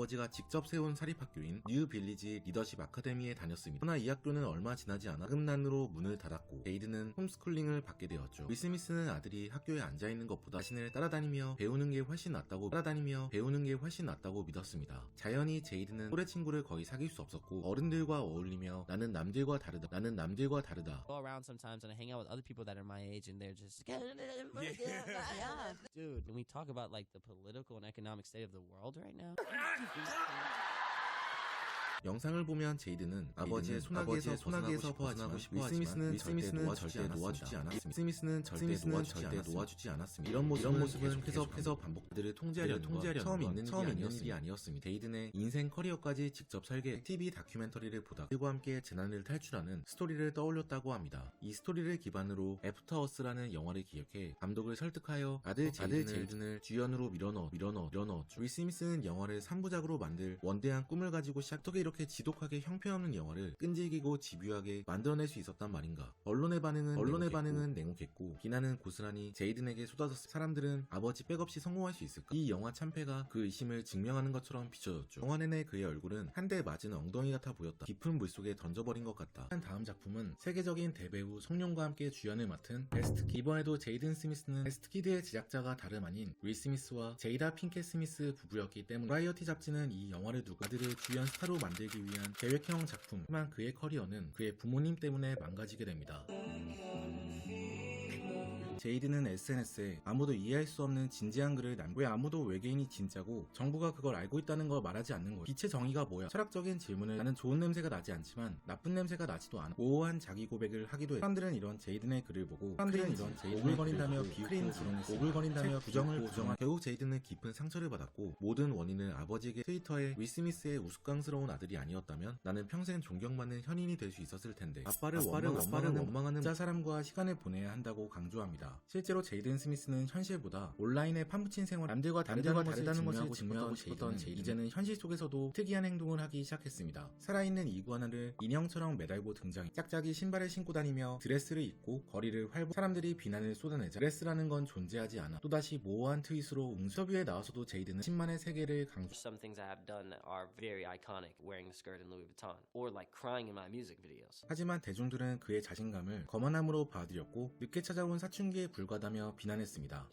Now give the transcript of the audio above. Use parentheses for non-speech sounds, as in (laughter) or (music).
아버지가 직접 세운 사립학교인 뉴 빌리지 리더십 아카데미에 다녔습니다. 그러나 이 학교는 얼마 지나지 않아 금난으로 문을 닫았고 제이드는 홈스쿨링을 받게 되었죠. 윌 스미스는 아들이 학교에 앉아있는 것보다 자신을 따라다니며 배우는 게 훨씬 낫다고 따라다니며 배우는 게 훨씬 낫다고 믿었습니다. 자연히 제이드는 또래 친구를 거의 사귈 수 없었고 어른들과 어울리며 나는 남들과 다르다 나는 남들과 다르다 go around sometimes and I hang out with other people that are my age and they're just (laughs) Yeah. dude when we talk about like the political and economic state of the world right now (laughs) Ah! 영상을 보면 제이드는 아버지의 소나기에서 소나기에서 벗어나고 싶어 하지만 윌 스미스는 절대 놓아주지 않았습니다. 윌 스미스는 절대 놓아주지 않았습니다. 이런 모습은 이런 모습은 계속 해서 반복들을 통제하려는 통제하려는 처음 있는 처음 있는 일이 아니었습니다. 제이든의 인생 커리어까지 직접 설계 TV 다큐멘터리를 보다 그들과 함께 재난을 탈출하는 스토리를 떠올렸다고 합니다. 이 스토리를 기반으로 애프터 어스라는 영화를 기획해 감독을 설득하여 아들 제이든을, 제이든을 주연으로 밀어넣어 밀어넣어 밀어넣었죠. 윌 스미스는 영화를 3부작으로 만들 원대한 꿈을 가지고 시작 어떻게 이렇게 지독하게 형편없는 영화를 끈질기고 집요하게 만들어낼 수 있었단 말인가. 언론의 반응은 언론의 반응은 냉혹했고 비난은 고스란히 제이든에게 쏟아졌어. 사람들은 아버지 백없이 성공할 수 있을까? 이 영화 참패가 그 의심을 증명하는 것처럼 비춰졌죠. 영화 내내 그의 얼굴은 한 대 맞은 엉덩이 같아 보였다. 깊은 물 속에 던져버린 것 같다. 한 다음 작품은 세계적인 대배우 성룡과 함께 주연을 맡은 베스트 이번에도 제이든 스미스는 베스트키드의 제작자가 다름 아닌 윌 스미스와 제이다 핑켓 스미스 부부였기 때문 브라이어티 잡지는 이 영화를 그들을 주연 스타로 만 들기 위한 계획형 작품 하지만 그의 커리어는 그의 부모님 때문에 망가지게 됩니다. 제이드는 SNS에 아무도 이해할 수 없는 진지한 글을 남. 왜 아무도 외계인이 진짜고 정부가 그걸 알고 있다는 걸 말하지 않는 거야? 빛의 정의가 뭐야? 철학적인 질문을 나는 좋은 냄새가 나지 않지만 나쁜 냄새가 나지도 않아. 모호한 자기 고백을 하기도 해. 사람들은 이런 제이든의 글을 보고 사람들은 이런 제이든의 오글거린다며 비웃고 오글거린다며 부정을 부정한 결국 제이든은 깊은 상처를 받았고 모든 원인은 아버지에게 트위터에 위스미스의 우스꽝스러운 아들이 아니었다면 나는 평생 존경받는 현인이 될 수 있었을 텐데 아빠를 원망, 아빠를 원망하는 자 사람과 시간을 보내야 한다고 강조합니다. 실제로 제이든 스미스는 현실보다 온라인에 파묻힌 생활 남들과 다르다는, 다르다는 것을 증명하고 싶었던 제이든 이제는 현실 속에서도 특이한 행동을 하기 시작했습니다. 살아있는 이구아나를 인형처럼 매달고 등장해 짝짝이 신발을 신고 다니며 드레스를 입고 거리를 활보 사람들이 비난을 쏟아내자 드레스라는 건 존재하지 않아 또다시 모호한 트윗으로 응서뷰에 나와서도 제이든은 10만의 세계를 강조 Some things I have done are very iconic, wearing a skirt in Louis Vuitton, or like crying in my music videos. 하지만 대중들은 그의 자신감을 거만함으로 받아들였고 늦게 찾아온 사춘기 에 불과하다며 비난했습니다.